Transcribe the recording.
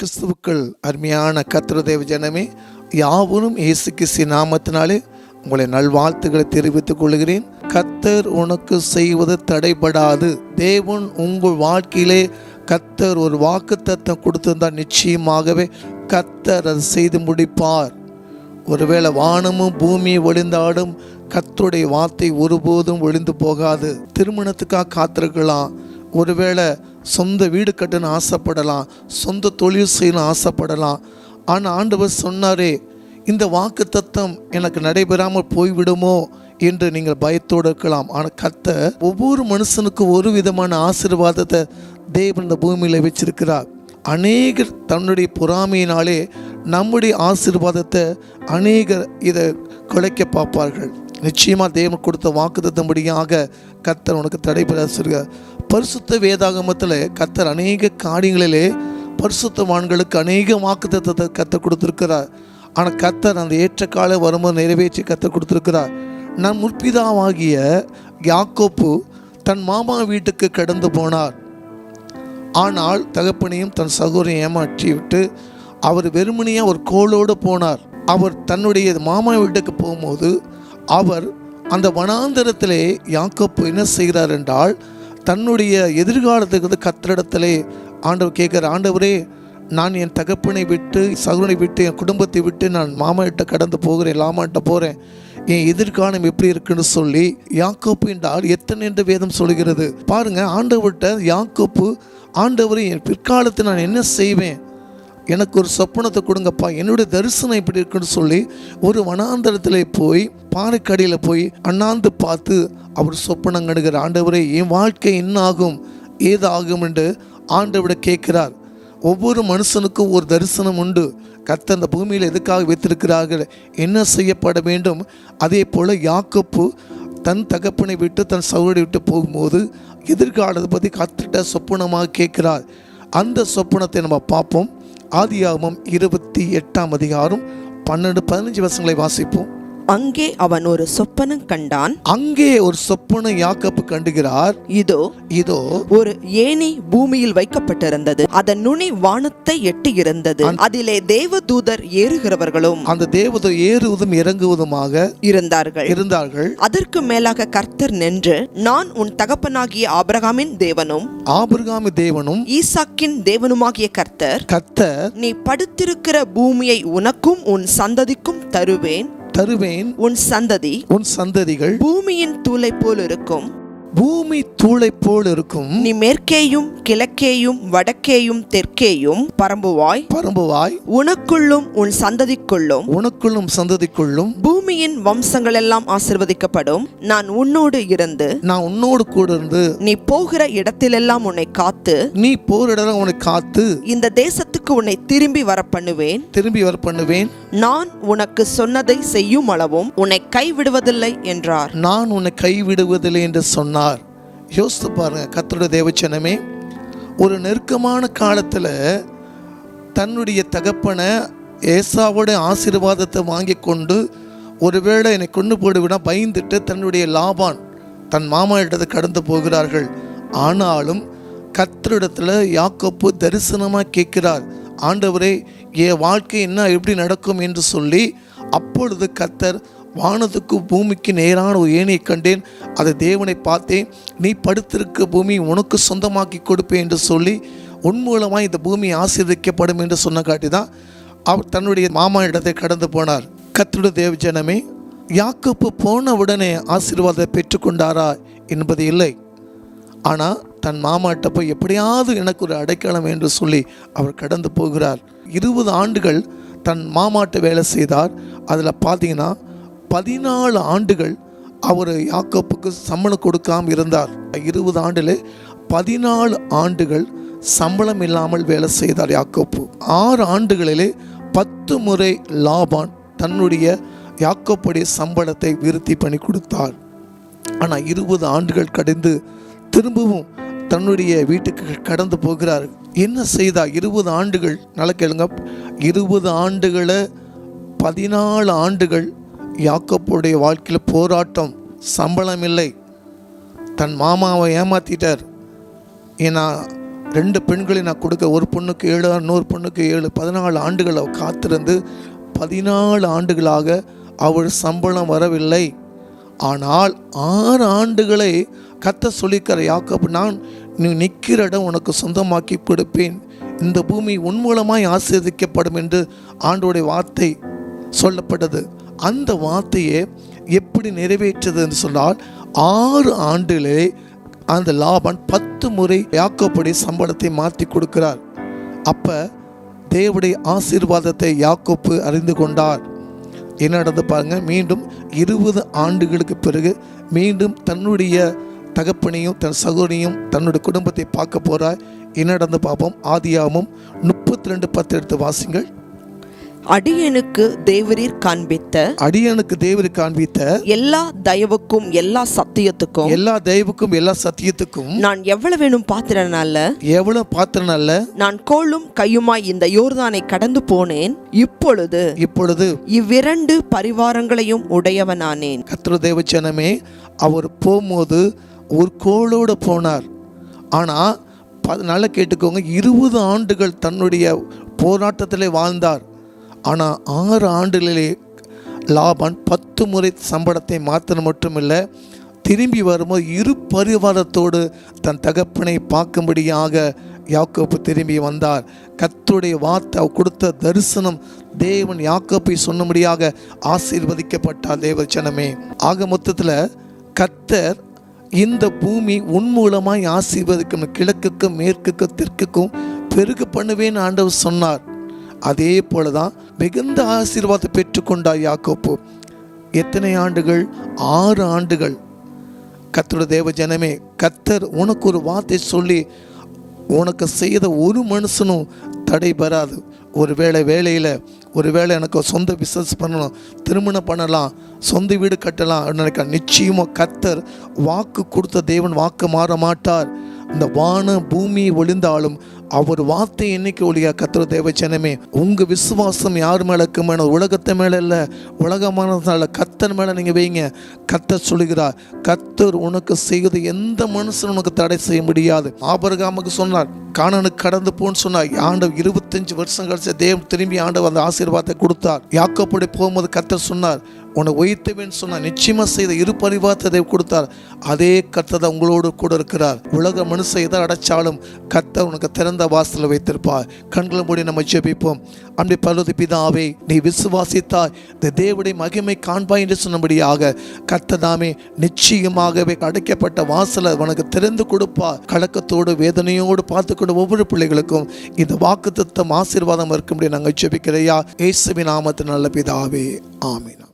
கிறிஸ்துவுக்கள் அருமையான கத்திரதேவ ஜனமே யாவரும் இயேசு கிறிஸ்து நாமத்தினாலே உங்களை நல்வாழ்த்துக்களை தெரிவித்துக் கொள்கிறேன். கத்தர் உனக்கு செய்வது தடைபடாது. தேவன் உங்கள் வாழ்க்கையிலே கத்தர் ஒரு வாக்குத்தத்தம் கொடுத்திருந்தால் நிச்சயமாகவே கத்தர் அதை செய்து முடிப்பார். ஒருவேளை வானமும் பூமியும் ஒளிந்தாடும் கத்தருடைய வார்த்தை ஒருபோதும் ஒளிந்து போகாது. திருமணத்துக்காக காத்திருக்கலாம். ஒருவேளை சொந்த வீடு கட்டணும் ஆசைப்படலாம் சொந்த தொழில் செய்யணும் ஆசைப்படலாம். ஆனால் ஆண்டவர் சொன்னாரே இந்த வாக்கு தத்தம் எனக்கு நடைபெறாமல் போய்விடுமோ என்று நீங்கள் பயத்தோடு இருக்கலாம். ஆனால் கத்த ஒவ்வொரு மனுஷனுக்கும் ஒரு விதமான ஆசீர்வாதத்தை தேவன் இந்த பூமியில் வச்சிருக்கிறார். அநேகர் தன்னுடைய பொறாமையினாலே நம்முடைய ஆசீர்வாதத்தை அநேகர் இதை குலைக்க பார்ப்பார்கள். நிச்சயமாக தேவன் கொடுத்த வாக்குத்தத்தம்படியாக கத்தர் உனக்கு தடைபெற சொல்கிறார் பரிசுத்த வேதாகமத்தில் கத்தர் அநேக காரியங்களிலே பரிசுத்தவான்களுக்கு அநேக வாக்குத்த கற்றுக் கொடுத்துருக்கிறார். ஆனால் கத்தர் அந்த ஏற்ற கால வரும்போது நிறைவேற்றி கற்றுக் கொடுத்துருக்கிறார். நம் முற்பிதாவாகிய யாக்கோப்பு தன் மாமா வீட்டுக்கு கடந்து போனார். ஆனால் தகப்பனையும் தன் சகோதரையும் ஏமாற்றி விட்டு அவர் வெறுமனையாக ஒரு கோளோடு போனார். அவர் தன்னுடைய மாமா வீட்டுக்கு போகும்போது அவர் அந்த வனாந்தரத்திலே யாக்கோப்பு என்ன செய்கிறார் என்றால் தன்னுடைய எதிர்காலத்துக்கு வந்து கத்திரிடத்திலே ஆண்டவர் கேட்குற ஆண்டவரே நான் என் தகப்பனை விட்டு சகுனை விட்டு என் குடும்பத்தை விட்டு நான் மாமாட்ட கடந்து போகிறேன் லாமாட்ட போகிறேன் என் எதிர்காலம் எப்படி இருக்குன்னு சொல்லி யாக்கோப்பு என்றால் எத்தனை என்று வேதம் சொல்கிறது. பாருங்கள் ஆண்டவர்கிட்ட யாக்கோப்பு ஆண்டவரை என் பிற்காலத்தில் நான் என்ன செய்வேன்? எனக்கு ஒரு சொப்பனத்தை கொடுங்கப்பா. என்னுடைய தரிசனம் இப்படி இருக்குன்னு சொல்லி ஒரு வனாந்தரத்தில் போய் பாறைக்கடியில் போய் அண்ணாந்து பார்த்து அவர் சொப்பனம் கணுகிற ஆண்டவரே என் வாழ்க்கை என்ன ஆகும் ஏதாகும் என்று ஆண்டவரை கேட்கிறார். ஒவ்வொரு மனுஷனுக்கும் ஒரு தரிசனம் உண்டு. கத்த அந்த பூமியில் எதுக்காக வைத்திருக்கிறார்கள்? என்ன செய்யப்பட வேண்டும்? அதே போல் யாக்கப்பு தன் தகப்பனை விட்டு தன் சகோதரி விட்டு போகும்போது எதிர்காலத்தை பற்றி கத்திட்ட சொப்பனமாக கேட்கிறார். அந்த சொப்பனத்தை நம்ம பார்ப்போம். ஆதியாகமம் இருபத்தி எட்டாம் அதிகாரம் பன்னெண்டு பதினஞ்சு வருஷங்களை வாசிப்போம். அங்கே அவன் ஒரு சொப்பனம் கண்டான். அங்கே ஒரு சொப்பனை யாக்கோப்பு கண்டுகிறார். இதோ இதோ ஒரு ஏணி பூமியில் வைக்கப்பட்டிருந்தது. அதன் நுனி வானத்தை எட்டி இருந்தது அதிலே தேவதூதர் ஏறுகிறவர்களும் அந்த தேவதை ஏறுவதும் இறங்குவதுமாக இருந்தார்கள். இருந்தார்கள். அதற்கு மேலாக கர்த்தர் நின்று நான் உன் தகப்பனாகிய ஆபிரகாமின் தேவனும் ஆபிரகாமி தேவனும் ஈசாக்கின் தேவனுமாகிய கர்த்தர் கத்தர் நீ படுத்திருக்கிற பூமியை உனக்கும் உன் சந்ததிக்கும் தருவேன். தருவேன் உன் சந்ததி உன் சந்ததிகள் பூமியின் தூளை போல் இருக்கும். பூமி தூளை போல் இருக்கும். நீ மேற்கேயும் கிழக்கேயும் வடக்கேயும் தெற்கேயும் பரம்புவாய். பரம்புவாய். உனக்குள்ளும் உன் சந்ததிக்குள்ளும். உனக்குள்ளும் சந்ததிக்குள்ளும். பூமியின் வம்சங்கள் எல்லாம் ஆசிர்வதிக்கப்படும். நான் உன்னோடு இருந்து நான் உன்னோடு கூட இருந்து நீ போகிற இடத்திலெல்லாம் உன்னை காத்து நீ போரிட உன்னை காத்து இந்த தேசத்துக்கு உன்னை திரும்பி வர பண்ணுவேன் திரும்பி வர பண்ணுவேன் நான் உனக்கு சொன்னதை செய்யும் அளவும் உன்னை கைவிடுவதில்லை என்றார். நான் உன்னை கைவிடுவதில்லை என்று சொன்னார் யோசித்து பாருங்க கத்தோட தேவச்சனமே ஒரு நெருக்கமான காலத்தில் தன்னுடைய தகப்பனை ஏசாவோட ஆசீர்வாதத்தை வாங்கி கொண்டு ஒருவேளை என்னை கொண்டு போடுவினா பயந்துட்டு தன்னுடைய லாபான் தன் மாமா இடத்தை கடந்து போகிறார்கள். ஆனாலும் கத்தரிடத்தில் யாக்கப்பு தரிசனமாக கேட்கிறார். ஆண்டவரே என் வாழ்க்கை என்ன எப்படி நடக்கும் என்று சொல்லி அப்பொழுது கத்தர் வானத்துக்கு பூமிக்கு நேரான ஒரு ஏணியை கண்டேன். அதை தேவனை பார்த்தேன். நீ படுத்திருக்க பூமி உனக்கு சொந்தமாக்கி கொடுப்பேன் என்று சொல்லி உன் மூலமாக இந்த பூமி ஆசீர்வதிக்கப்படும் என்று சொன்ன காட்டி தான் அவர் தன்னுடைய மாமா இடத்தை கடந்து போனார். கத்தருடைய தேவ ஜனமே யாக்கப்பு போன உடனே ஆசீர்வாதத்தை பெற்றுக்கொண்டாரா என்பது இல்லை. ஆனால் தன் மாமாட்ட போய் எப்படியாவது எனக்கு ஒரு அடைக்கலம் என்று சொல்லி அவர் கடந்து போகிறார். இருபது ஆண்டுகள் தன் மாமாட்ட வேலை செய்தார். அதில் பார்த்தீங்கன்னா பதினாலு ஆண்டுகள் அவர் யாக்கோப்புக்கு சம்பளம் கொடுக்காம இருந்தார். இருபது ஆண்டில் பதினாலு ஆண்டுகள் சம்பளம் இல்லாமல் வேலை செய்தார் யாக்கோப்பு ஆறு ஆண்டுகளிலே பத்து முறை லாபான் தன்னுடைய யாக்கோப்புடைய சம்பளத்தை விருத்தி பண்ணி கொடுத்தார். ஆனால் இருபது ஆண்டுகள் கடந்து திரும்பவும் தன்னுடைய வீட்டுக்கு கடந்து போகிறார். என்ன செய்தா இருபது ஆண்டுகள் நல்லா கேளுங்க. இருபது ஆண்டுகளை பதினாலு ஆண்டுகள் யாக்கப்புடைய வாழ்க்கையில் போராட்டம் சம்பளம் இல்லை. தன் மாமாவை ஏமாத்திட்டார். ஏன்னா ரெண்டு பெண்களை நான் கொடுக்க ஒரு பொண்ணுக்கு ஏழு நூறு பொண்ணுக்கு ஏழு பதினாலு ஆண்டுகள் அவள் காத்திருந்து பதினாலு ஆண்டுகளாக அவள் சம்பளம் வரவில்லை. ஆனால் ஆறு ஆண்டுகளை கத்த சொல்லிக்கிற யாக்கப் நான் நீ நிற்கிற இடம் உனக்கு சொந்தமாக்கி கொடுப்பேன். இந்த பூமி உன் மூலமாய் ஆசீர்வதிக்கப்படும் என்று ஆண்டோடைய வார்த்தை சொல்லப்பட்டது. அந்த வார்த்தையை எப்படி நிறைவேற்றது என்று சொன்னால் ஆறு ஆண்டிலே அந்த லாபன் பத்து முறை யாக்கோப்புடைய சம்பளத்தை மாற்றி கொடுக்கிறார். அப்ப தேவடைய ஆசீர்வாதத்தை யாக்கோப்பு அறிந்து கொண்டார். என்ன நடந்து பாருங்க மீண்டும் இருபது ஆண்டுகளுக்கு பிறகு மீண்டும் தன்னுடைய தகப்பனையும் தன் சகோதரியும் தன்னுடைய குடும்பத்தை பார்க்க போறார். என்ன நடந்து பார்ப்போம் ஆதியாமும் முப்பத்தி ரெண்டு பத்து எடுத்து வாசிங்கள். அடியனுக்கு தேவரீர் காண்பித்த அடியனுக்கு தேவரு காண்பித்த எல்லா தயவுக்கும் எல்லா சத்தியத்துக்கும் எல்லா தெய்வுக்கும் எல்லா சத்தியத்துக்கும் நான் எவ்வளவேனும் பாத்திரனால? எவ்வளவு பாத்திரம் அல்ல நான் கோலும் கையுமாய் இந்த யோர்தானை கடந்து போனேன். இப்பொழுது இப்பொழுது இவ்விரண்டு பரிவாரங்களையும் உடையவனானேன். கத்திர தேவச்சனமே அவர் போகும்போது ஒரு கோளோடு போனார். ஆனால் நல்லா கேட்டுக்கோங்க இருபது ஆண்டுகள் தன்னுடைய போராட்டத்திலே வாழ்ந்தார். ஆனால் ஆறு ஆண்டுகளிலே லாபான் பத்து முறை சம்பளத்தை மாற்றின மட்டுமில்லை திரும்பி வரும்போது இரு பரிவாரத்தோடு தன் தகப்பனை பார்க்கும்படியாக யாக்கோப்பு திரும்பி வந்தார். கத்துடைய வார்த்தை கொடுத்த தரிசனம் தேவன் யாக்கோப்பை சொன்னபடியாக ஆசீர்வதிக்கப்பட்டார் தேவச்சனமே ஆக மொத்தத்தில் கர்த்தர் இந்த பூமி உன் மூலமாய் ஆசீர்வதிக்கும் கிழக்குக்கும் மேற்குக்கும் தெற்குக்கும் பெருக பண்ணுவேன் ஆண்டவர் சொன்னார். அதே போல தான் மிகுந்த ஆசீர்வாதத்தை பெற்றுக்கொண்டார் யாக்கோப்பு எத்தனை ஆண்டுகள்? ஆறு ஆண்டுகள். கத்தோட தேவ ஜனமே கத்தர் உனக்கு ஒரு வார்த்தை சொல்லி உனக்கு செய்த ஒரு மனுஷனும் தடை பெறாது. ஒரு வேளை வேலையில் ஒரு வேளை எனக்கு சொந்த பிஸ்னஸ் பண்ணணும் திருமணம் பண்ணலாம் சொந்த வீடு கட்டலாம் நினைக்க நிச்சயமாக கத்தர் வாக்கு கொடுத்த தேவன் வாக்கு மாற மாட்டார். இந்த வான பூமி ஒளிந்தாலும் அவர் வார்த்தை என்னைக்கு ஒளியா? கத்திர தேவச்சனமே உங்க விசுவாசம் யார் மேல இருக்குமான உலகத்தை மேல இல்ல உலகமானதுனால கத்தன் மேல நீங்க வைங்க. கத்தர் சொல்லுகிறார் கத்தர் உனக்கு செய்வது எந்த மனுஷனும் உனக்கு தடை செய்ய முடியாது. ஆபரகாமுக்கு சொன்னார் காணனுக்கு கடந்து போன்னு சொன்னார். ஆண்டவர் இருபத்தஞ்சு வருஷம் கழிச்சு தேவன் திரும்பி ஆண்டவர் அந்த ஆசீர்வாதத்தை கொடுத்தார். யாக்கப்படி போகும்போது கத்தர் சொன்னார் உன்னை உயர்த்துவேன்னு சொன்னால் நிச்சயமா செய்த இரு பரிவார்த்ததை கொடுத்தார். அதே கத்ததை தான் உங்களோடு கூட இருக்கிறார். உலக மனுஷன் எதை அடைச்சாலும் கத்த உனக்கு திறந்த வாசலில் வைத்திருப்பார். கண்களை மூடி நம்ம ஜெபிப்போம். அப்படி பருவதி பிதாவே நீ விசுவாசித்தாய். இந்த தேவடைய மகிமை காண்பாய் என்று சொன்னபடியாக கர்த்ததாமே நிச்சயமாகவே அடைக்கப்பட்ட வாசலை உனக்கு திறந்து கொடுப்பா கலக்கத்தோடு வேதனையோடு பார்த்துக்கொண்டு ஒவ்வொரு பிள்ளைகளுக்கும் இந்த வாக்கு ஆசீர்வாதம் இருக்கும்படி நாங்கள் ஜெபிக்கிறையா இயேசுவின் நாமத்தில் நல்ல பிதாவே ஆமீன்.